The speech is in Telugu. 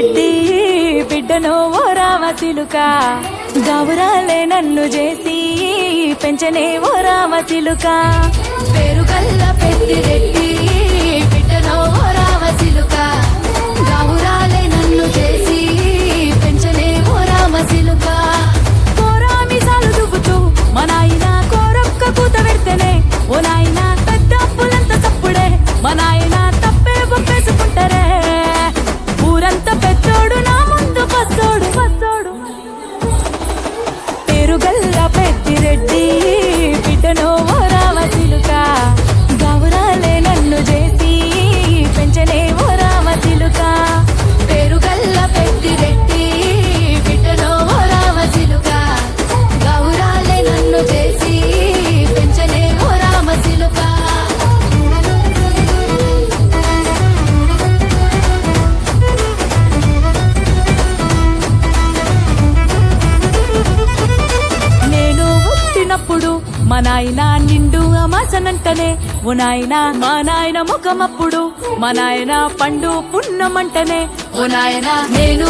పెట్టి బిడ్డను ఓ రామశిలుక. గౌరాలే నన్ను చేసి పెంచనే ఓ రామశిలుక. పెరుగల్ల పెట్టి మా నాయన నిండు అమాసనంటనే ఓ నాయన మా నాయన ముఖమప్పుడు మా నాయన పండు పున్నమంటనే ఓ నాయన నేను